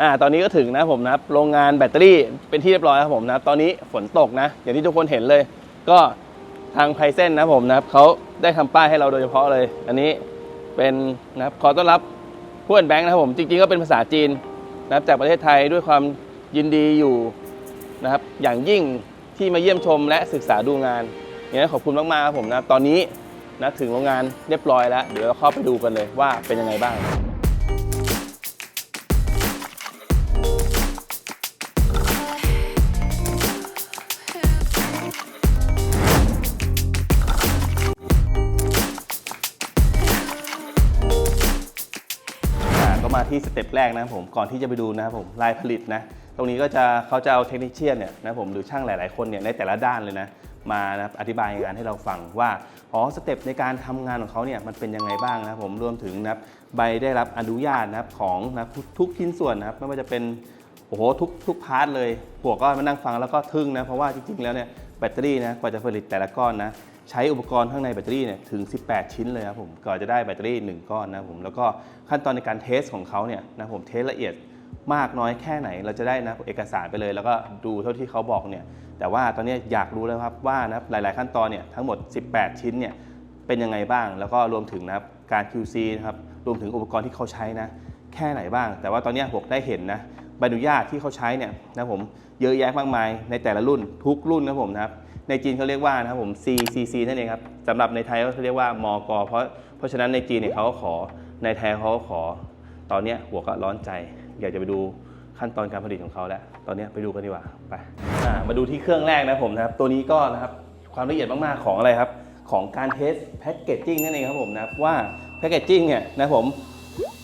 อ่าตอนนี้ก็ถึงนะผมนะโรงงานแบตเตอรี่เป็นที่เรียบร้อยครับผมนะตอนนี้ฝนตกนะ อย่างที่ทุกคนเห็นเลย ก็ทางไพเซนนะผมนะเขาได้ทำป้ายให้เราโดยเฉพาะเลย อันนี้เป็นนะครับขอต้อนรับผู้แอนแบงค์นะครับผมจริงๆก็เป็นภาษาจีนนะครับจากประเทศไทยด้วยความยินดีอยู่นะครับอย่างยิ่งที่มาเยี่ยมชมและศึกษาดูงานอย่างนี้ขอบคุณมากๆครับผมนะตอนนี้นะถึงโรงงานเรียบร้อยแล้ว เดี๋ยวเราเข้าไปดูกันเลยว่าเป็นยังไงบ้าง มาที่สเต็ปแรกนะครับผมก่อนที่จะไปดูนะครับผมลายผลิตนะตรงนี้ก็จะเขาจะเอาเทคนิคเชียนเนี่ยนะครับผมหรือช่างหลาย ๆ คนเนี่ยในแต่ละด้านเลยนะมานะอธิบายงานให้เราฟังว่าอ๋อสเต็ปในการทำงานของเขาเนี่ยมันเป็นยังไงบ้างนะครับผมรวมถึงนะใบได้รับอนุญาตนะครับของนะทุกทุกชิ้นส่วนนะครับไม่ว่าจะเป็นโอ้โหทุกทุกพาร์ทเลยพวกก็มานั่งฟังแล้วก็ทึ่งนะเพราะว่าจริง ๆ แล้วเนี่ยแบตเตอรี่นะกว่าจะผลิตแต่ละก้อนนะ ใช้อุปกรณ์ข้างในแบตเตอรี่เนี่ยถึง 18 ชิ้นเลยครับผมก่อนจะได้แบตเตอรี่ 1 ก้อนนะผมแล้วก็ขั้นตอนในการเทสของเขาเนี่ยนะผมเทสละเอียดมากน้อยแค่ไหนเราจะได้นะเอกสารไปเลย แล้วก็ดูเท่าที่เขาบอกเนี่ยแต่ว่าตอนนี้อยากรู้แล้วครับว่านะหลาย ๆ ขั้นตอนเนี่ยทั้งหมด 18 ชิ้นเนี่ยเป็นยังไงบ้าง แล้วก็รวมถึงนะการ QC นะครับรวมถึงอุปกรณ์ที่เขาใช้นะแค่ไหนบ้าง แต่ว่าตอนนี้ผมได้เห็นนะใบอนุญาตที่เขาใช้เนี่ยนะผมเยอะแยะมากมายในแต่ละรุ่นทุกรุ่นนะผมนะครับ ในจีนเขาเรียกว่านะครับผม CCC นั่นเองครับสำหรับในไทยเขาเรียกว่ามกเพราะเพราะฉะนั้นในจีนเนี่ยเขาก็ขอในไทยเขาก็ขอ ตอนเนี้ยหัวก็ร้อนใจ อยากจะไปดูขั้นตอนการผลิตของเขาแล้ว ตอนเนี้ยไปดูกันดีกว่าไปอ่ามาดูที่เครื่องแรกนะผมนะครับ ตัวนี้ก็นะครับความละเอียดมากๆของอะไรครับ ของการเทสแพคเกจจิ้งนั่นเองครับผมนะครับว่าแพคเกจจิ้งเนี่ยนะผม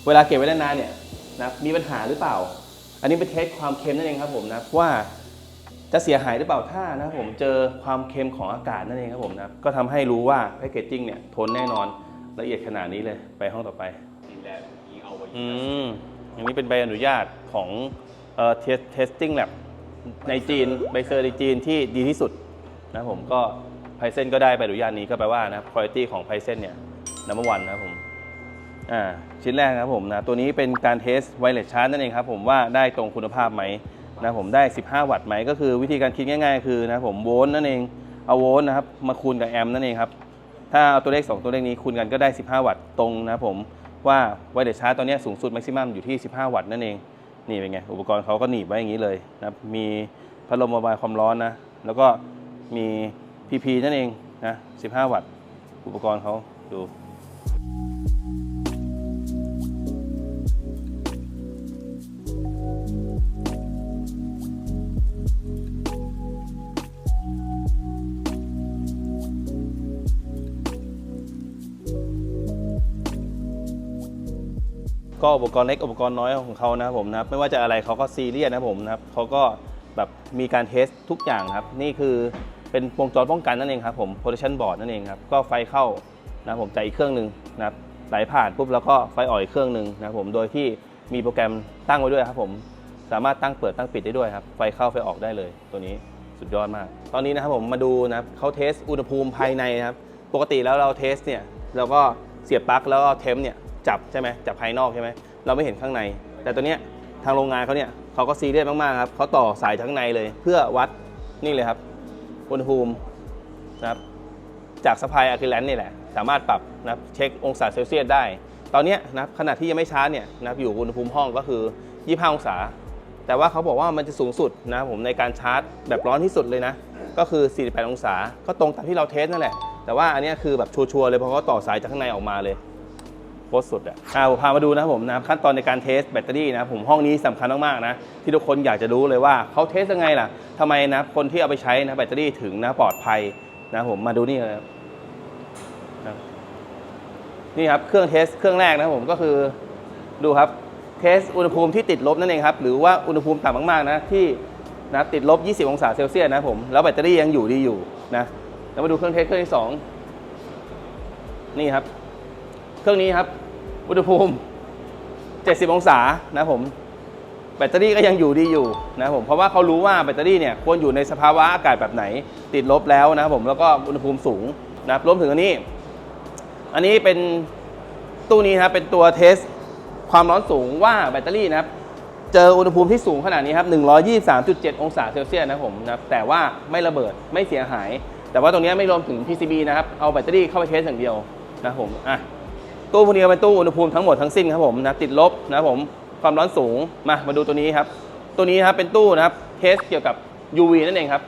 เวลาเก็บไว้นานๆเนี่ยนะมีปัญหาหรือเปล่า อันนี้เป็นเทสความเค็มนั่นเองครับผมนะว่า จะเสียหายหรือเปล่าถ้านะครับผมเจอความเค็มของอากาศนั่นเองครับผมนะครับก็ทำให้รู้ว่าแพคเกจจิ้งเนี่ยทนแน่นอนละเอียดขนาดนี้เลยไปห้องต่อไปอืมอันนี้เป็นใบอนุญาตของเอ่อ test- testing lab ในจีนใบเซอร์ในจีนที่ดีที่สุดนะครับผมก็ไพเซนก็ได้ใบอนุญาตนี้ก็แปลว่านะครับคุณภาพของไพเซนเนี่ยนัมเบอร์วันนะครับผมอ่าชิ้นแรกนะครับผมนะตัวนี้เป็นการเทสไวเลสชาร์จนั่นเองครับผมว่าได้ตรงคุณภาพไหม นะผมได้ 15 วัตต์ไหมก็คือวิธีการคิดง่ายๆ คือนะผมโวลต์นั่นเองเอาโวลต์นะครับมาคูณกับแอมป์นั่นเองครับถ้าเอาตัวเลข 2 ตัวเลขนี้คูณกันก็ได้ 15 วัตต์ตรงนะผมว่าไวเลสชาร์จตอนนี้สูงสุดแม็กซิมัมอยู่ที่ 15 วัตต์นั่นเอง นี่เป็นไง อุปกรณ์เขาก็หนีบไว้อย่างนี้เลยนะมีพัดลมระบายความร้อนนะ แล้วก็มี PP นั่นเองนะ 15 วัตต์ อุปกรณ์เขาดู ก็อุปกรณ์เล็กอุปกรณ์น้อยของเขานะครับผมนะครับไม่ว่าจะอะไรเขาก็ซีเรียสนะผมนะครับเขาก็แบบมีการเทสทุกอย่างครับ นี่คือเป็นวงจรป้องกันนั่นเองครับผม protection board นั่นเองครับ ก็ไฟเข้านะผมจากอีกเครื่องหนึ่งนะครับไหลผ่านปุ๊บแล้วก็ไฟออกอีกเครื่องหนึ่งนะผมโดยที่มีโปรแกรมตั้งไว้ด้วยครับผมสามารถตั้งเปิดตั้งปิดได้ด้วยครับ ไฟเข้าไฟออกได้เลยตัวนี้สุดยอดมาก ตอนนี้นะครับผมมาดูนะครับเขาเทสอุณหภูมิภายในนะครับ ปกติแล้วเราเทสเนี่ยเราก็เสียบปลั๊กแล้วก็เทมเนี่ย จับใช่ไหมจับภายนอกใช่ไหมเราไม่เห็นข้างใน แต่ตัวเนี้ยทางโรงงานเขาเนี่ยเขาก็ซีเรียสมากๆครับเขาต่อสายจากข้างในเลย เพื่อวัดนี่เลยครับอุณหภูมินะครับจากสปายอะคริลิกนี่แหละ สามารถปรับนะบเช็คองศาเซลเซียสได้ ตอนนี้นะครับขณะที่ยังไม่ชาร์จเนี่ยนะอยู่อุณหภูมิห้องก็คือ 25 องศา แต่ว่าเขาบอกว่ามันจะสูงสุดนะผมในการชาร์จแบบร้อนที่สุดเลยนะ ก็คือ 48 องศา ก็ตรงตามที่เราเทสนั่นแหละ แต่ว่าอันนี้คือแบบชัวร์ๆเลยเพราะเขาต่อสายจากข้างในออกมาเลย โคตรสุดอะอ่าผมพามาดูนะครับผมนะขั้นตอนในการเทสแบตเตอรี่นะผมห้องนี้สำคัญมากๆนะที่ทุกคนอยากจะรู้เลยว่าเขาเทสยังไงล่ะทำไมนะคนที่เอาไปใช้นะแบตเตอรี่ถึงนะปลอดภัยนะผมมาดูนี่เลยครับนี่ครับเครื่องเทสเครื่องแรกนะผมก็คือดูครับเทสอุณหภูมิที่ติดลบนั่นเองครับหรือว่าอุณหภูมิต่ำมากๆนะที่นะติดลบ 20 องศาเซลเซียสนะผมแล้วแบตเตอรี่ยังอยู่ดีอยู่นะแล้วมาดูเครื่องเทสเครื่องที่สองนี่ครับ เครื่องนี้ครับ อุณหภูมิ 70 องศานะผม แบตเตอรี่ก็ยังอยู่ดีอยู่นะผม เพราะว่าเขารู้ว่าแบตเตอรี่เนี่ยควรอยู่ในสภาวะอากาศแบบไหน ติดลบแล้วนะครับผมแล้วก็อุณหภูมิสูงนะรวมถึงอันนี้ อันนี้เป็นตู้นี้นะครับเป็นตัวเทสความร้อนสูงว่าแบตเตอรี่นะครับเจออุณหภูมิที่สูงขนาดนี้ครับ 123.7 องศาเซลเซียสนะผมนะแต่ว่าไม่ระเบิดไม่เสียหาย แต่ว่าตรงนี้ไม่รวมถึง PCB นะครับ เอาแบตเตอรี่เข้าไปเทสอย่างเดียวนะผมอะ ตู้พวกนี้เป็นตู้อุณหภูมิทั้งหมดทั้งสิ้นครับผมนะติดลบนะผมความร้อนสูงมามาดูตัวนี้ครับ ตัวนี้ครับเป็นตู้นะครับเทสเกี่ยวกับ UV นั่นเองครับ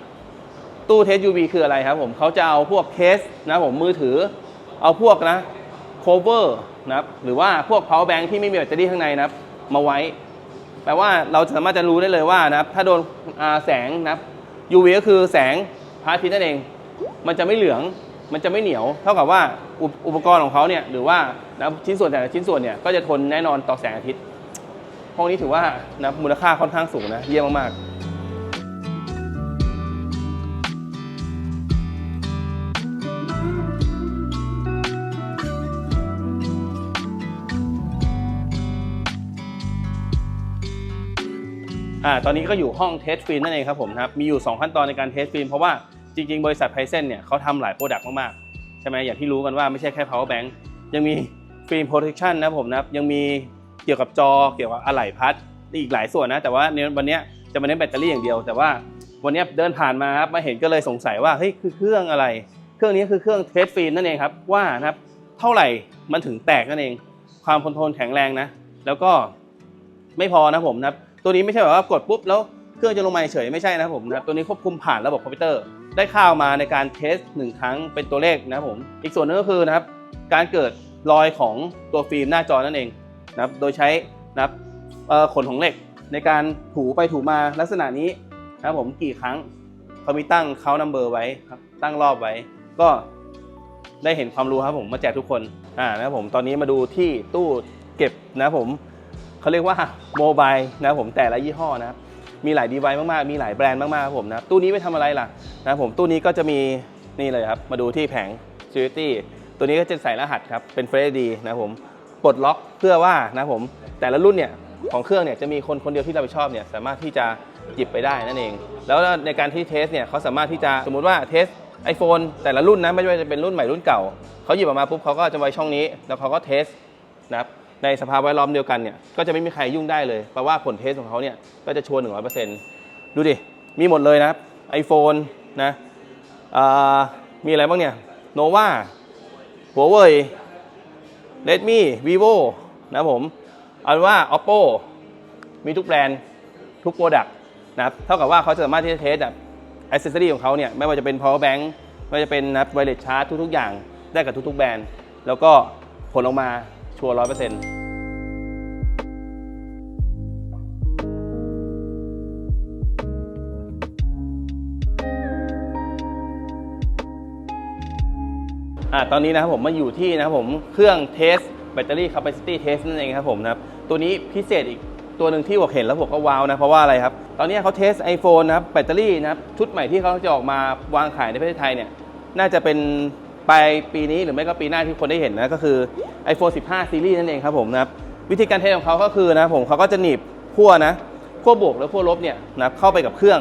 ตู้เทส UV คืออะไรครับผมเขาจะเอาพวกเคสนะผมมือถือ เอาพวกนะโคเวอร์นะครับหรือว่าพวก power bank ที่ไม่มีแบตเตอรี่ข้างในนะครับมาไว้ แปลว่าเราสามารถจะรู้ได้เลยว่านะครับถ้าโดนแสงนะครับ UV ก็คือแสงพระอาทิตย์นั่นเอง มันจะไม่เหลือง มันจะไม่เหนียวเท่ากับว่าอุปกรณ์ของเขาเนี่ยหรือว่านะชิ้นส่วนแต่ละชิ้นส่วนเนี่ยก็จะทนแน่นอนต่อแสงอาทิตย์พวกนี้ถือว่านะมูลค่าค่อนข้างสูงนะเยี่ยมมากๆอ่าตอนนี้ก็อยู่ห้องเทสฟิล์มนั่นเองครับผมนะครับมีอยู่ 2 ขั้นตอนในการเทสฟิล์มเพราะว่า จริงๆ บริษัทไพเซนเนี่ยเขาทำหลายโปรดักต์มากๆ ใช่ไหมอย่างที่รู้กันว่าไม่ใช่แค่ power bank ยังมีฟิล์ม protection นะผมนะครับยังมีเกี่ยวกับจอเกี่ยวกับอะไหล่พัดอีกหลายส่วนนะ แต่ว่าในวันนี้จะมาเน้นแบตเตอรี่อย่างเดียว แต่ว่าวันนี้เดินผ่านมาครับมาเห็นก็เลยสงสัยว่าเฮ้ยคือเครื่องอะไร เครื่องนี้คือเครื่องเทสฟิล์มนั่นเองครับว่านะครับเท่าไหร่มันถึงแตกนั่นเอง ความคอนทรลแข็งแรงนะ แล้วก็ไม่พอนะผมนะครับตัวนี้ไม่ใช่แบบว่ากดปุ๊บแล้วเครื่องจะลงมาเฉยไม่ใช่นะผมนะครับตัวนี้ควบคุมผ่านระบบคอมพิวเตอร์ ได้ค่าออกมาในการเทสหนึ่งครั้งเป็นตัวเลขนะผมอีกส่วนหนึงก็คือนะครับการเกิดรอยของตัวฟิล์มหน้าจอนั่นเองนะครับโดยใช้นะครับขนของเหล็กในการถูไปถูมาลักษณะนี้นะครับผมกี่ครั้งเขามีตั้งเขานัมเบอร์ไว้ครับตั้งรอบไว้ ก็ได้เห็นความรู้ครับผมมาแจกทุกคนอ่านะครับผมตอนนี้มาดูที่ตู้เก็บนะผมเขาเรียกว่าโมบายนะผมแต่ละยี่ห้อนะครับ มีหลายดีไวซ์มากๆ มีหลายแบรนด์มากๆครับผมนะตู้นี้ไปทำอะไรล่ะนะผมตู้นี้ก็จะมีนี่เลยครับ มาดูที่แผง Security ตัวนี้ก็จะใส่รหัสครับเป็น Face ID นะผมปลดล็อกเพื่อว่านะผมแต่ละรุ่นเนี่ยของเครื่องเนี่ยจะมีคนคนเดียวที่รับผิดชอบเนี่ยสามารถที่จะหยิบไปได้นั่นเอง แล้วในการที่เทสเนี่ยเขาสามารถที่จะสมมุติว่าเทส iPhone แต่ละรุ่นนะไม่ว่าจะเป็นรุ่นใหม่รุ่นเก่าเขาหยิบออกมาปุ๊บเขาก็จะไว้ช่องนี้ แล้วเขาก็เทสนะครับ ในสภาพแวดล้อมเดียวกันเนี่ยก็จะไม่มีใครยุ่งได้เลยแปลว่าผลเทสของเขาเนี่ยก็จะชัวร์หนึ่งร้อยเปอร์เซ็นต์ดูดิ มีหมดเลยนะครับ iPhone นะมีอะไรบ้างเนี่ย nova huawei redmi vivo นะผมเอาว่า oppo มีทุกแบรนด์ทุกโปรดักต์นะครับเท่ากับว่าเขาจะสามารถที่จะเทสแบบอ c เซอรี่ของเขาเนี่ยไม่ว่าจะเป็น power bank ไม่ว่าจะเป็นนะครับ wireless charge ทุก ๆ อย่างได้กับทุก ๆ แบรนด์ แล้วก็ผลออกมาชัวร์ร้อยเปอร์เซ็นต์ ตอนนี้นะครับผมมาอยู่ที่นะครับผมเครื่องเทสแบตเตอรี่ capacity test นั่นเองครับผมนะครับตัวนี้พิเศษอีกตัวหนึ่งที่ผมเห็นแล้วผมก็ว้าวนะ เพราะว่าอะไรครับ ตอนนี้เขาเทส iPhone นะครับแบตเตอรี่นะครับชุดใหม่ที่เขาจะออกมาวางขายในประเทศไทยเนี่ยน่าจะเป็นปลายปีนี้หรือไม่ก็ปีหน้าที่คนได้เห็นนะก็คือ iPhone 15ซีรีส์นั่นเองครับผมนะครับวิธีการเทสของเขาก็คือนะผมเขาก็จะหนีบขั้วนะขั้วบวกและขั้วลบเนี่ยนะเข้าไปกับเครื่อง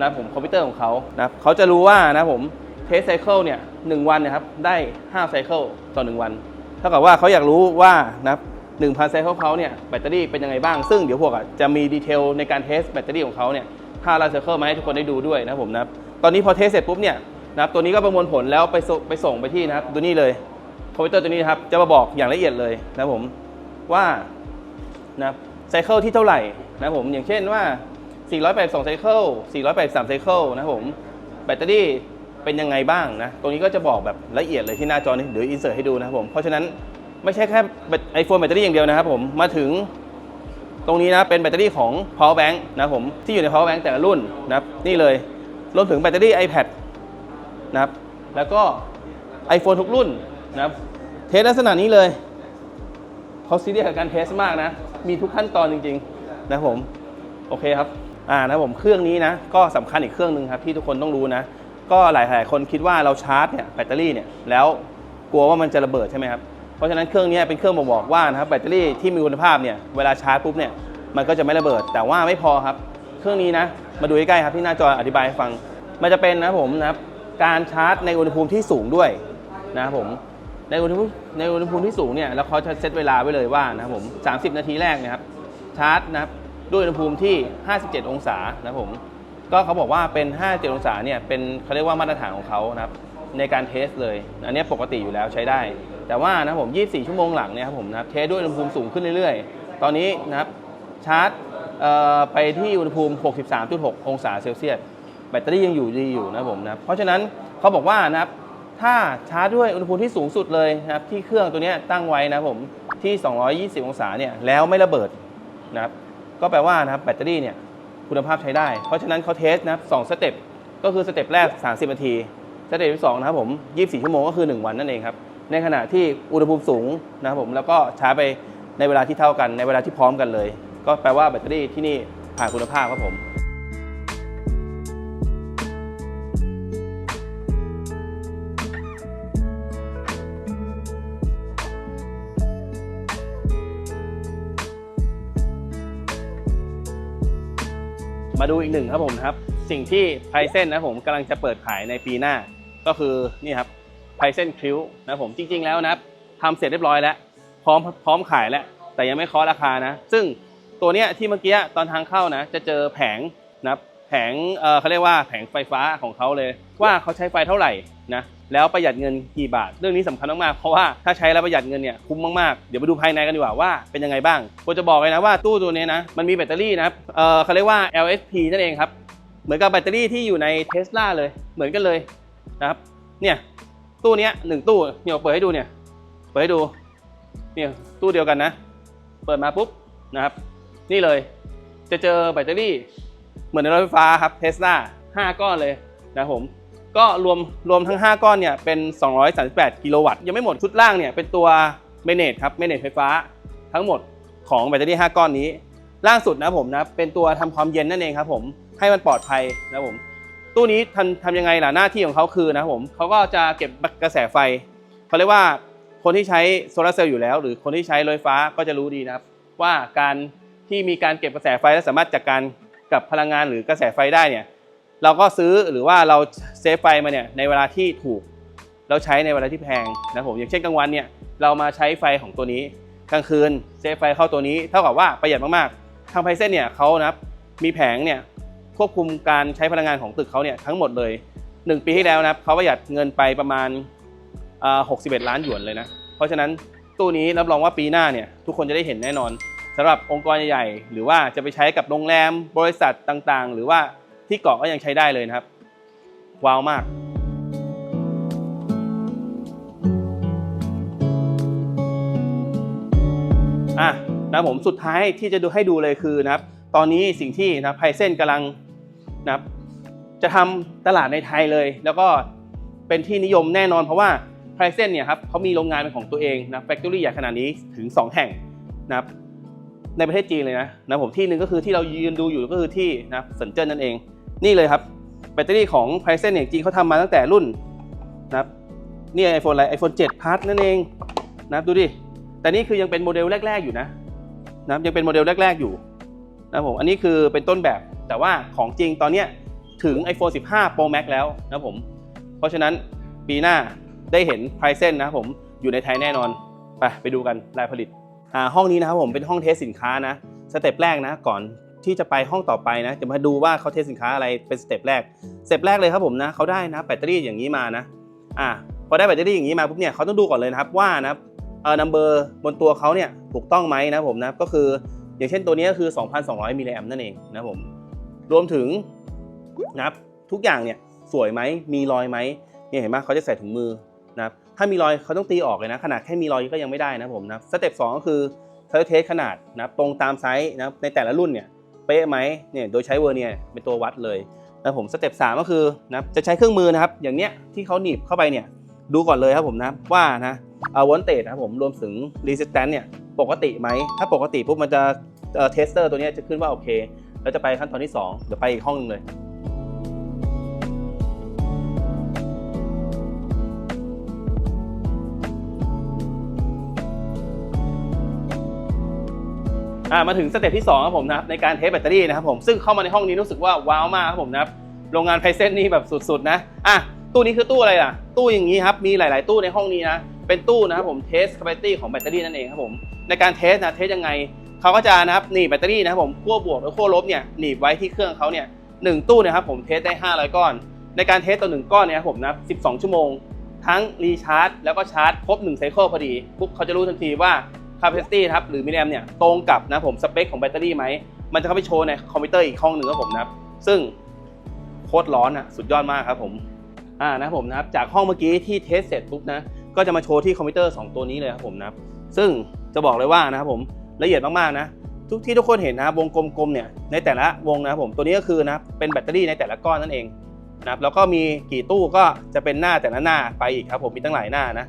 นะผมคอมพิวเตอร์ของเขานะเขาจะรู้ว่านะผม ทสไซเคิลเนี่ยหนึ่งวันนะครับได้5ไซเคิลต่อ 1 วันเท่ากับว่าเขาอยากรู้ว่านะครับ1,000ไซเคิลเขาเนี่ยแบตเตอรี่เป็นยังไงบ้าง ซึ่งเดี๋ยวพวกอะจะมีดีเทลในการเทสแบตเตอรี่ของเขาเนี่ย5ไซเคิลมาให้ทุกคนได้ดูด้วยนะผมนะตอนนี้พอเทสเสร็จปุ๊บเนี่ยนะครับตัวนี้ก็ประมวลผลแล้วไปส่งไปส่งไปที่นะครับตัวนี้เลยคอมพิวเตอร์ตัวนี้นะครับจะมาบอกอย่างละเอียดเลยนะผมว่านะไซเคิลที่เท่าไหร่นะผมอย่างเช่นว่า482ไซเคิล483ไซเคิลนะผมแบตเตอรี่ เป็นยังไงบ้างนะ ตรงนี้ก็จะบอกแบบละเอียดเลยที่หน้าจอนี้เดี๋ยวอินเสิร์ตให้ดูนะครับผม เพราะฉะนั้นไม่ใช่แค่ไอโฟนแบตเตอรี่อย่างเดียวนะครับผม มาถึงตรงนี้นะเป็นแบตเตอรี่ของ power bank นะครับผมที่อยู่ใน power bank แต่ละรุ่นนะครับนี่เลยรวมถึงแบตเตอรี่ iPad นะครับแล้วก็ iPhone ทุกรุ่นนะครับเทสลักษณะนี้เลยเขาซีเรียสกับการเทสมากนะ มีทุกขั้นตอนจริงๆนะครับผม โอเคครับ อ่านะครับผมเครื่องนี้นะ ก็สำคัญอีกเครื่องหนึ่งครับที่ทุกคนต้องรู้นะ ก็หลายๆคนคิดว่าเราชาร์จเนี่ยแบตเตอรี่เนี่ยแล้วกลัวว่ามันจะระเบิดใช่ไหมครับเพราะฉะนั้นเครื่องนี้เป็นเครื่องบ่งบอกว่านะครับแบตเตอรี่ที่มีคุณภาพเนี่ยเวลาชาร์จปุ๊บเนี่ยมันก็จะไม่ระเบิด แต่ว่าไม่พอครับ เครื่องนี้นะมาดูใกล้ๆครับที่หน้าจออธิบายให้ฟัง มันจะเป็นนะผมนะครับการชาร์จในอุณหภูมิที่สูงด้วยนะครับผมในอุณหภูมิในอุณหภูมิที่สูงเนี่ยแล้วเขาจะเซตเวลาไว้เลยว่านะครับผม30 นาทีแรกนะครับชาร์จนะครับด้วยอุณหภูมิที่ 57 องศานะครับผม ก็เขาบอกว่าเป็น 57 องศาเนี่ยเป็นเขาเรียกว่ามาตรฐานของเขานะครับในการเทสเลย อันนี้ปกติอยู่แล้วใช้ได้ แต่ว่านะผม 24 ชั่วโมงหลังเนี่ยครับผมนะครับเทสด้วยอุณหภูมิสูงขึ้นเรื่อยๆ ตอนนี้นะครับชาร์จไปที่อุณหภูมิ 63.6 องศาเซลเซียสแบตเตอรี่ยังอยู่ดีอยู่นะผมนะเพราะฉะนั้นเขาบอกว่านะครับถ้าชาร์จด้วยอุณหภูมิที่สูงสุดเลยนะครับที่เครื่องตัวนี้ตั้งไว้นะผมที่ 220 องศาเนี่ยแล้วไม่ระเบิดนะครับก็แปลว่านะครับแบตเตอรี่เนี่ย คุณภาพใช้ได้ เพราะฉะนั้นเขาเทสนะสองสเต็ปก็คือสเต็ปแรก 30 นาทีสเต็ปที่สองนะครับผม 24 ชั่วโมงก็คือ 1 วันนั่นเองครับ ในขณะที่อุณหภูมิสูงนะครับผม แล้วก็ชาร์จไปในเวลาที่เท่ากัน ในเวลาที่พร้อมกันเลย ก็แปลว่าแบตเตอรี่ที่นี่ผ่านคุณภาพครับผม มาดูอีกหนึ่งครับผมนะครับ สิ่งที่ไพเซนนะผมกำลังจะเปิดขายในปีหน้า ก็คือนี่ครับไพเซนคริวนะผมจริง ๆ แล้วนะทำเสร็จเรียบร้อยแล้ว พร้อมพร้อมขายแล้ว แต่ยังไม่เคาะราคานะ ซึ่งตัวเนี้ยที่เมื่อกี้ตอนทางเข้านะ จะเจอแผงนะแผงเออเขาเรียกว่าแผงไฟฟ้าของเขาเลย ว่าเขาใช้ไฟเท่าไหร่นะ แล้วประหยัดเงินกี่บาท เรื่องนี้สำคัญมากๆ เพราะว่าถ้าใช้แล้วประหยัดเงินเนี่ยคุ้มมากๆ เดี๋ยวไปดูภายในกันดีกว่าว่าเป็นยังไงบ้างผมจะบอกเลยนะว่าตู้ตัวนี้นะมันมีแบตเตอรี่นะครับเออเขาเรียกว่า LFP นั่นเองครับเหมือนกับแบตเตอรี่ที่อยู่ในเทสลาเลยเหมือนกันเลยนะครับเนี่ยตู้นี้หนึ่งตู้เนี่ยเปิดให้ดูเนี่ยเปิดให้ดูเนี่ยตู้เดียวกันนะ เปิดมาปุ๊บนะครับ นี่เลยจะเจอแบตเตอรี่เหมือนในรถไฟฟ้าครับเทสลาห้าก้อนเลยนะครับผม ก็รวมรวมทั้ง 5 ก้อนเนี่ยเป็น 238 กิโลวัตต์ ยังไม่หมดชุดล่างเนี่ยเป็นตัวเมเนตครับเมเนตไฟฟ้าทั้งหมดของแบตเตอรี่ 5 ก้อนนี้ ล่างสุดนะผมนะเป็นตัวทำความเย็นนั่นเองครับผมให้มันปลอดภัยนะผมตู้นี้ทำทำยังไงล่ะหน้าที่ของเขาคือนะผมเขาก็จะเก็บกระแสไฟเขาเรียกว่าคนที่ใช้โซลาร์เซลล์อยู่แล้ว หรือคนที่ใช้รถไฟฟ้าก็จะรู้ดีนะครับ ว่าการที่มีการเก็บกระแสไฟและสามารถจัดการกับพลังงานหรือกระแสไฟได้เนี่ย เราก็ซื้อหรือว่าเราเซฟไฟมาเนี่ยในเวลาที่ถูกเราใช้ในเวลาที่แพงนะผมอย่างเช่นกลางวันเนี่ยเรามาใช้ไฟของตัวนี้กลางคืนเซฟไฟเข้าตัวนี้เท่ากับว่าประหยัดมากๆทางไพเซนเนี่ยเขานะมีแผงเนี่ยควบคุมการใช้พลังงานของตึกเขาเนี่ยทั้งหมดเลย 1 ปีที่แล้วนะเขาประหยัดเงินไปประมาณอ่า61 ล้านหยวนเลยนะเพราะฉะนั้นตู้นี้รับรองว่าปีหน้าเนี่ยทุกคนจะได้เห็นแน่นอนสำหรับองค์กรใหญ่ๆหรือว่าจะไปใช้กับโรงแรมบริษัทต่างๆ หรือว่า ที่เกาะก็ยังใช้ได้เลยนะครับ ว้าวมากอะนะผมสุดท้ายที่จะดูให้ดูเลยคือนะครับ ตอนนี้สิ่งที่นะไพเซนกำลังนะครับจะทำตลาดในไทยเลย แล้วก็เป็นที่นิยมแน่นอนเพราะว่าไพเซนเนี่ยครับเขามีโรงงานเป็นของตัวเองนะแฟคทอรี่ใหญ่ขนาดนี้ถึง 2 แห่งนะครับในประเทศจีนเลยนะนะผมที่หนึ่งก็คือที่เรายืนดูอยู่ก็คือที่นะเซินเจิ้นนั่นเอง นี่เลยครับแบตเตอรี่ของไพเซนเนี่ยจริงเขาทำมาตั้งแต่รุ่นนะครับนี่ไอโฟนอะไรไอโฟน7พาร์ทนั่นเองนะครับดูดิ แต่นี่คือยังเป็นโมเดลแรก ๆอยู่นะนะครับยังเป็นโมเดลแรก ๆอยู่นะครับผมอันนี้คือเป็นต้นแบบแต่ว่าของจริงตอนเนี้ยถึง iPhone 15 Pro Max แล้วนะครับผม เพราะฉะนั้นปีหน้าได้เห็นไพรเซนนะครับผมอยู่ในไทยแน่นอน ไปไปดูกันรายผลิตห้องนี้นะครับผมเป็นห้องเทสสินค้านะสเต็ปแรกนะก่อน ที่จะไปห้องต่อไปนะจะมาดูว่าเขาเทสสินค้าอะไรเป็นสเต็ปแรกสเต็ปแรกเลยครับผมนะเขาได้นะแบตเตอรี่อย่างนี้มานะอ่าพอได้แบตเตอรี่อย่างนี้มาปุ๊บเนี่ยเขาต้องดูก่อนเลยนะครับว่านะเอ่อนัมเบอร์บนตัวเขาเนี่ยถูกต้องไหมนะผมนะก็คืออย่างเช่นตัวนี้ก็คือ 2,200 มิลลิแอมนั่นเองนะผมรวมถึงนะครับทุกอย่างเนี่ยสวยไหมมีรอยไหมเนี่ยเห็นไหมเขาจะใส่ถุงมือนะครับถ้ามีรอยเขาต้องตีออกเลยนะขนาดแค่มีรอยก็ยังไม่ได้นะผมนะสเต็ปสองก็คือเขาจะเทสขนาดนะตรงตามไซส์นะในแต่ละรุ่นเนี่ย ป๊ะไหมเนี่ยโดยใช้เวอร์เนียเป็นตัววัดเลยนะผมสเต็ปสก็คือนะจะใช้เครื่องมือนะครับ อย่างเนี้ยที่เขาหนีบเข้าไปเนี่ยดูก่อนเลยครับผมนะว่านะเอาวอนเตดนะครับผมรวมถึงรีสแตนเนี่ยปกติไหม ถ้าปกติปุ๊บมันจะเทสเตอร์ตัวเนี้ยจะขึ้นว่าโอเค แล้วจะไปขั้นตอนที่ 2 เดี๋ยวไปอีกห้องหนึงเลย อ่ามาถึงสเต็ปที่2ครับผมนะครับในการเทสแบตเตอรี่นะครับผมซึ่งเข้ามาในห้องนี้รู้สึกว่าว้าวมากครับผมนะโรงงานไพเซนนี่แบบสุดๆนะอะตู้นี้คือตู้อะไรล่ะ ตู้อย่างนี้ครับมีหลาย ๆ ตู้ในห้องนี้นะเป็นตู้นะครับผมเทส capacity ของแบตเตอรี่นั่นเองครับผมในการเทสนะเทสยังไงเขาก็จะนะครับหนีบแบตเตอรี่นะครับผมขั้วบวกและขั้วลบเนี่ยหนีบไว้ที่เครื่องเขาเนี่ยหนึ่งตู้นะครับผมเทสได้ 500 ก้อน ในการเทสต่อหนึ่งก้อนเนี่ยครับผมนะ12 ชั่วโมง ทั้งรีชาร์จแล้วก็ชาร์จครบ1ไซเคิลพอดีปุ๊บเขาจะรู้ทันทีว่า capacity ครับหรือมิลลิแอมเนี่ยตรงกับนะผมสเปคของแบตเตอรี่ไหมมันจะเข้าไปโชว์ในคอมพิวเตอร์อีกห้องหนึ่งครับผมนะครับซึ่งโคตรร้อนอะสุดยอดมากครับผมอ่านะครับผมนะครับจากห้องเมื่อกี้ที่เทสเสร็จปุ๊บนะก็จะมาโชว์ที่คอมพิวเตอร์ 2 ตัวนี้เลยครับผมนะครับซึ่งจะบอกเลยว่านะครับผมละเอียดมากๆนะทุกที่ทุกคนเห็นนะวงกลมๆเนี่ยในแต่ละวงนะครับผมตัวนี้ก็คือนะเป็นแบตเตอรี่ในแต่ละก้อนนั่นเองนะครับแล้วก็มีกี่ตู้ก็จะเป็นหน้าแต่ละหน้าไปอีกครับผมมีตั้งหลายหน้านะ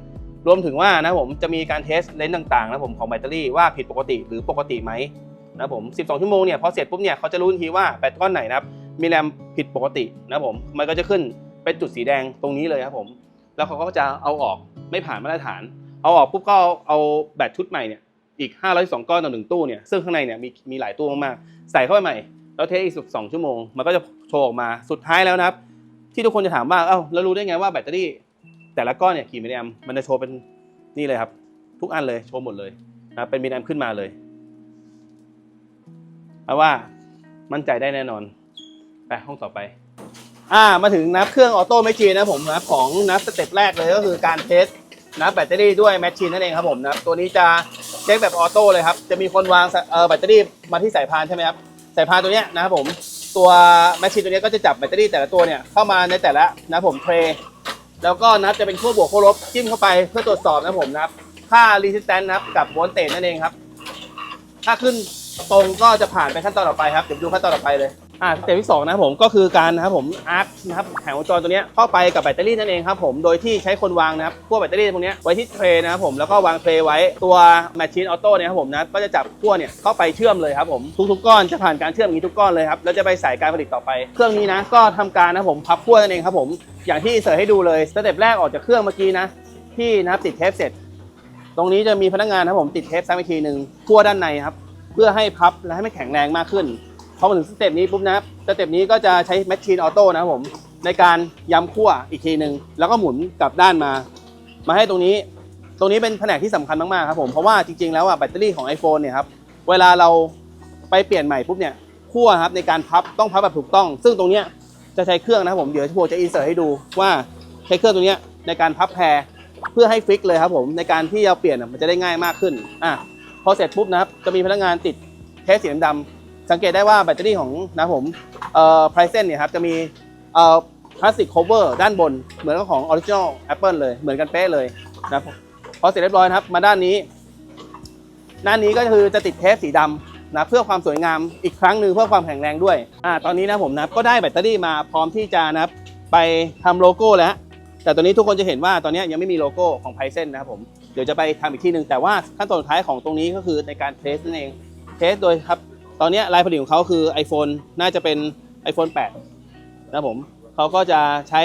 รวมถึงว่านะผมจะมีการเทสเลนส์ต่างๆนะผมของแบตเตอรี่ว่าผิดปกติหรือปกติไหมนะครับผม 12 ชั่วโมงเนี่ยพอเสร็จปุ๊บเนี่ยเขาจะรู้ทันทีว่าแบตก้อนไหนนะครับมีแรมผิดปกตินะผมมันก็จะขึ้นเป็นจุดสีแดงตรงนี้เลยครับผม แล้วเขาก็จะเอาออกไม่ผ่านมาตรฐาน เอาออกปุ๊บก็เอาเอาแบตชุดใหม่เนี่ยอีก512ก้อนต่อหนึ่งตู้เนี่ยซึ่งข้างในเนี่ยมีมีหลายตู้มากๆใส่เข้าไปใหม่ แล้วเทสอีก2ชั่วโมง มันก็จะโชว์ออกมาสุดท้ายแล้วนะครับ ที่ทุกคนจะถามว่าเอ้าแล้วรู้ได้ไงว่าแบตเตอรี่ แต่ละก้อนเนี่ยกี่มิลลิแอมมันจะโชว์เป็นนี่เลยครับ ทุกอันเลยโชว์หมดเลยนะเป็นมิลลิแอมขึ้นมาเลยเอาว่ามั่นใจได้แน่นอนไปห้องต่อไปอ่ามาถึงนับเครื่องออโต้แมชชีนนะผมนะของนับสเต็ปแรกเลยก็คือการเทสนับแบตเตอรี่ด้วยแมชชีนนั่นเองครับผมนะตัวนี้จะเช็คแบบออโต้เลยครับ จะมีคนวางเอ่อแบตเตอรี่มาที่สายพานใช่ไหมครับสายพานตัวเนี้ยนะครับผมตัวแมชชีนตัวเนี้ยก็จะจับแบตเตอรี่แต่ละตัวเนี่ยเข้ามาในแต่ละนะผมเทร แล้วก็นับจะเป็นขั้วบวกขั้วลบจิ้มเข้าไปเพื่อตรวจสอบนะผมนะครับ ค่า resistance นะครับกับโวลเตจนั่นเองครับ ถ้าขึ้นตรงก็จะผ่านไปขั้นตอนต่อไปครับเดี๋ยวดูขั้นตอนต่อไปเลย อ่าสเต็ปที่สองนะครับผมก็คือการนะครับผมอาร์คนะครับแผงวงจรตัวนี้เข้าไปกับแบตเตอรี่นั่นเองครับผมโดยที่ใช้คนวางนะครับขั้วแบตเตอรี่พวกนี้ไว้ที่เทรนะครับผมแล้วก็วางเทรไว้ตัวแมชชีนออโต้เนี่ยครับผมนะก็จะจับขั้วเนี่ยเข้าไปเชื่อมเลยครับผมทุกๆก้อนจะผ่านการเชื่อมอย่างนี้ทุกก้อนเลยครับแล้วจะไปใส่การผลิตต่อไป เครื่องนี้นะก็ทำการนะครับผมพับขั้วนั่นเองครับผมอย่างที่เสิร์ให้ดูเลยสเต็ปแรกออกจากเครื่องเมื่อกี้นะที่นะครับติดเทปเสร็จ ตรงนี้จะมีพนักงานนะครับผมติดเทปซ้ำอีกทีหนึ่งขั้วด้านในครับเพื่อให้พับและให้มันแข็งแรงมากขึ้น พอมาถึงสเต็ปนี้ปุ๊บนะครับสเต็ปนี้ก็จะใช้แมชชีนออโต้นะครับผมในการย้ำขั้วอีกทีหนึ่งแล้วก็หมุนกลับด้านมา มาให้ตรงนี้ ตรงนี้เป็นแผนกที่สำคัญมากๆครับผมเพราะว่าจริงๆแล้วอะแบตเตอรี่ของ iPhone เนี่ยครับเวลาเราไปเปลี่ยนใหม่ปุ๊บเนี่ยขั้วครับในการพับต้องพับแบบถูกต้อง ซึ่งตรงเนี้ยจะใช้เครื่องนะครับผมเดี๋ยวโชจะอินเสิร์ตให้ดูว่าใช้เครื่องตัวเนี้ยในการพับแพรเพื่อให้ฟิกเลยครับผมในการที่เราเปลี่ยนมันจะได้ง่ายมากขึ้นอะพอเสร็จปุ๊บนะครับจะมีพนักงานติดเทสสีดำ สังเกตได้ว่าแบตเตอรี่ของนะผมเอ่อไพรเซนเนี่ยครับจะมีเอ่อพลาสติกโคเวอร์ด้านบน เหมือนกับของ Original Apple เลยเหมือนกันเป๊ะเลยนะครับพอเสร็จเรียบร้อยครับมาด้านนี้ ด้านนี้ก็คือจะติดเทปสีดำนะเพื่อความสวยงามอีกครั้งหนึ่งเพื่อความแข็งแรงด้วยอ่าตอนนี้นะผมนะก็ได้แบตเตอรี่มาพร้อมที่จะนะไปทำโลโก้แล้วแต่ตอนนี้ทุกคนจะเห็นว่าตอนนี้ยังไม่มีโลโก้ของไพเซนนะครับผมเดี๋ยวจะไปทำอีกที่หนึ่งแต่ว่าขั้นตอนสุดท้ายของตรงนี้ก็คือในการเทสนั่นเองเทสโดยครับ ตอนนี้ลายผลิตของเขาคือ iPhone น่าจะเป็น iPhone 8 นะผมเขาก็จะใช้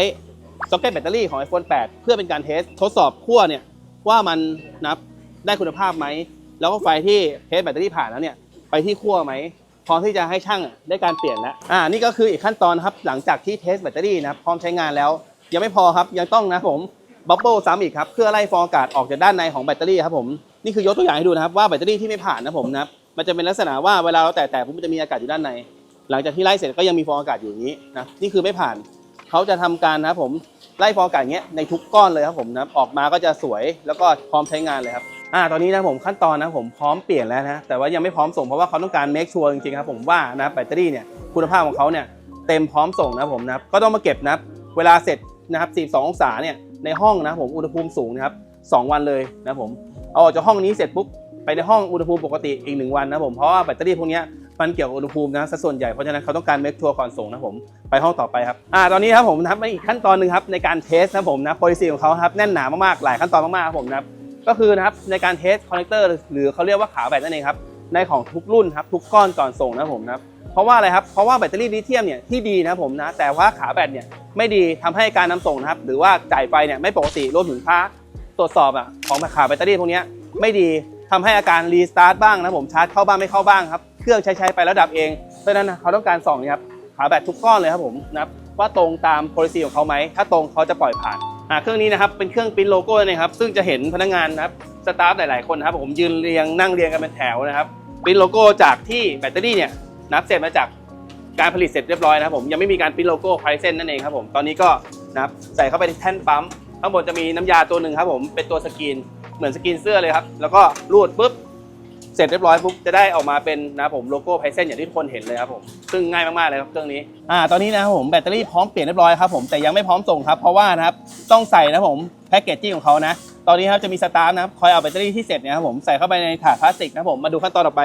ซ็อกเก็ตแบตเตอรี่ของ iPhone 8 เพื่อเป็นการเทสทดสอบขั้วเนี่ยว่ามันนับได้คุณภาพไหม แล้วก็ไฟที่เทสแบตเตอรี่ผ่านแล้วเนี่ยไปที่ขั้วไหมพร้อมที่จะให้ช่างได้การเปลี่ยนแล้วอ่านี่ก็คืออีกขั้นตอนครับหลังจากที่เทสแบตเตอรี่นะครับพร้อมใช้งานแล้ว ยังไม่พอครับยังต้องนะผมบับเบิลซ้ำอีกครับเพื่อไล่ฟองอากาศออกจากด้านในของแบตเตอรี่ครับผมนี่คือยกตัวอย่างให้ดูนะครับว่าแบตเตอรี่ที่ไม่ผ่านนะผมนะครับ มันจะเป็นลักษณะว่าเวลาเราแตะๆปุ๊บมันจะมีอากาศอยู่ด้านใน หลังจากที่ไล่เสร็จก็ยังมีฟองอากาศอยู่อย่างนี้นะนี่คือไม่ผ่านเขาจะทำการนะครับผมไล่ฟองอากาศเงี้ยในทุกก้อนเลยครับผมนะออกมาก็จะสวยแล้วก็พร้อมใช้งานเลยครับอ่าตอนนี้นะผมขั้นตอนนะผมพร้อมเปลี่ยนแล้วนะแต่ว่ายังไม่พร้อมส่งเพราะว่าเขาต้องการเมคชัวร์จริงๆครับผมว่านะแบตเตอรี่เนี่ยคุณภาพของเขาเนี่ยเต็มพร้อมส่งนะผมนะก็ต้องมาเก็บนะเวลาเสร็จนะครับ 42 องศาเนี่ยในห้องนะผมอุณหภูมิสูงนะครับสองวันเลยนะผมเอาออกจากห้องนี้เสร็จปุ๊บ ไปในห้องอุณหภูมิปกติอีกหนึ่งวันนะผมเพราะว่าแบตเตอรี่พวกนี้มันเกี่ยวกับอุณหภูมินะสัดส่วนใหญ่เพราะฉะนั้นเขาต้องการเมคชัวร์ก่อนส่งนะผมไปห้องต่อไปครับอ่าตอนนี้ครับผมนะครับอีกขั้นตอนหนึ่งครับในการเทสนะผมนะโพลิซีของเขาครับแน่นหนามากๆหลายขั้นตอนมากๆครับผมนะครับก็คือนะครับในการเทสคอนเนคเตอร์หรือเขาเรียกว่าขาแบตนั่นเองครับในของทุกรุ่นครับทุกก้อนก่อนส่งนะผมนะครับเพราะว่าอะไรครับเพราะว่าแบตเตอรี่ลิเธียมเนี่ยที่ดีนะผมนะแต่ว่าขาแบตเนี่ยไม่ดีทำให้การนำส่งนะครับหรือว่าจ่ายไฟเนี่ยไม่ปกติรวมถึงค่าตรวจสอบอะของขาแบตเตอรี่พวกนี้ไม่ดี ทำให้อาการรีสตาร์ทบ้างนะผมชาร์จเข้าบ้างไม่เข้าบ้างครับเครื่องใช้ใช้ไปแล้วดับเองเพราะนั้นเขาต้องการส่องนี่ครับขาแบตทุกก้อนเลยครับผมนะครับว่าตรงตาม policy ของเขาไหมถ้าตรงเขาจะปล่อยผ่านอ่าเครื่องนี้นะครับเป็นเครื่องปิ้นโลโก้นะครับซึ่งจะเห็นพนักงานนะครับสตาฟหลาย ๆ คนนะครับผมยืนเรียงนั่งเรียงกันเป็นแถวนะครับปิ้นโลโก้จากที่แบตเตอรี่เนี่ยนับเสร็จมาจากการผลิตเสร็จเรียบร้อยนะครับผมยังไม่มีการปิ้นโลโก้ไพรเซนนั่นเองครับผมตอนนี้ก็นะครับใส่เข้าไปในแท่นปั๊มข้างบนจะมีน้ำยาตัวหนึ่งครับผมเป็นตัวสกรีน เหมือนสกรีนเสื้อเลยครับ แล้วก็รูดปุ๊บ เสร็จเรียบร้อยปุ๊บจะได้ออกมาเป็นนะผมโลโก้ไพเซนอย่างที่ทุกคนเห็นเลยครับผมซึ่งง่ายมากๆเลยครับเครื่องนี้อ่าตอนนี้นะครับผมแบตเตอรี่พร้อมเปลี่ยนเรียบร้อยครับผมแต่ยังไม่พร้อมส่งครับเพราะว่านะครับต้องใส่นะผมแพ็กเกจจิ้งของเขานะตอนนี้ครับจะมีสตาร์ทนะครับคอยเอาแบตเตอรี่ที่เสร็จเนี่ยครับผมใส่เข้าไปในถาดพลาสติกนะครับผมมาดูขั้นตอนต่อไป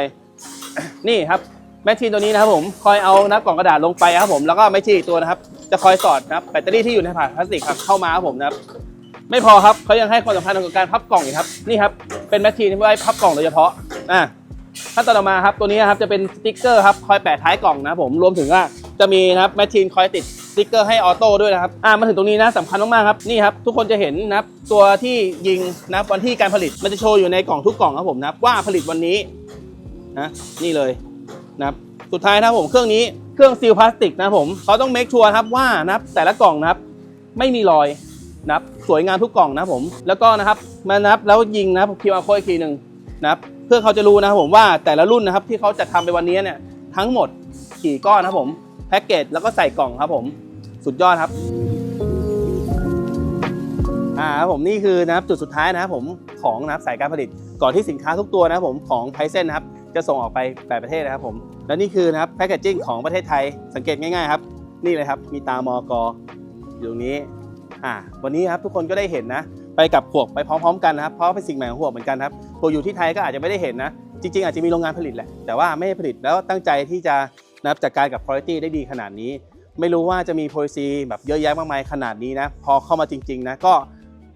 นี่ครับแมชชีนตัวนี้นะครับผมคอยเอานับกล่องกระดาษลงไปครับผมแล้วก็แมชชีนอีกตัวนะครับจะคอยสอดนะครับแบตเตอรี่ที่อยู่ในถาดพลาสติกครับเข้ามาครับผมนะครับ ไม่พอครับเขายังให้ความสำคัญกับการพับกล่องอีกครับนี่ครับเป็นแมชชีนที่ไว้พับกล่องโดยเฉพาะอ่าขั้นตอนต่อมาครับตัวนี้ครับจะเป็นสติ๊กเกอร์ครับคอยแปะท้ายกล่องนะผมรวมถึงว่าจะมีนะครับแมชชีนคอยติดสติ๊กเกอร์ให้ออโต้ด้วยนะครับอ่ามาถึงตรงนี้นะสำคัญมากๆครับนี่ครับทุกคนจะเห็นนะครับตัวที่ยิงนะวันที่การผลิตมันจะโชว์อยู่ในกล่องทุกกล่องครับผมนะว่าผลิตวันนี้นะนี่เลยนะครับสุดท้ายนะครับผมเครื่องนี้เครื่องซีลพลาสติกนะครับผมเขาต้องเมคชัวร์ครับว่านะครับแต่ละกล่องนะครับไม่มีรอย นะครับสวยงามทุกกล่องนะผม แล้วก็นะครับมานับแล้วยิงนะครับคิวอาร์โค้ดอีกทีหนึ่งนะครับเพื่อเขาจะรู้นะครับผมว่าแต่ละรุ่นนะครับที่เขาจะทำไปวันนี้เนี่ยทั้งหมดกี่ก้อนนะครับผมแพ็กเกจแล้วก็ใส่กล่องครับผมสุดยอดครับอ่าผมนี่คือนะครับจุดสุดท้ายนะครับผมของนะครับสายการผลิตก่อนที่สินค้าทุกตัวนะครับผมของไทเซนนะครับจะส่งออกไปแปดประเทศนะครับผมและนี่คือนะครับแพ็กเกจจิ้งของประเทศไทยสังเกตง่ายๆครับ นี่เลยครับมีตามอกอยู่ตรงนี้ อ่าวันนี้ครับทุกคนก็ได้เห็นนะ ไปกับพวไปพร้อมๆกันนะครับเพราะเป็นสิ่งใหม่ของพวเหมือนกันครับพวอยู่ที่ไทยก็อาจจะไม่ได้เห็นนะ จริงๆ อาจจะมีโรงงานผลิตแหละแต่ว่าไม่ได้ผลิตแล้วตั้งใจที่จะนะครับจัดการกับคุณภาพได้ดีขนาดนี้ ไม่รู้ว่าจะมี policy แบบเยอะแยะมากมายขนาดนี้นะพอเข้ามาจริงๆนะก็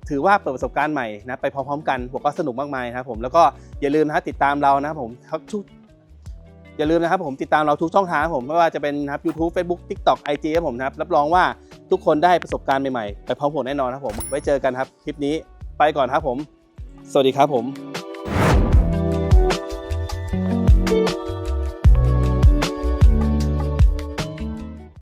ถือว่าเปิดประสบการณ์ใหม่นะไปพร้อมๆกันพวก็สนุกมากมายนะครับผมแล้วก็อย่าลืมนะติดตามเรานะครับผมทุกอย่าลืมนะครับผมติดตามเราทุกช่องทางครับผมไม่ว่าจะเป็นนะครับ YouTube Facebook TikTok IG ครับผมนะครับรับรองว่า ทุกคนได้ประสบการณ์ใหม่ๆ ไปพร้อมผมแน่นอนครับผม ไว้เจอกันครับ คลิปนี้ไปก่อนครับผม สวัสดีครับผม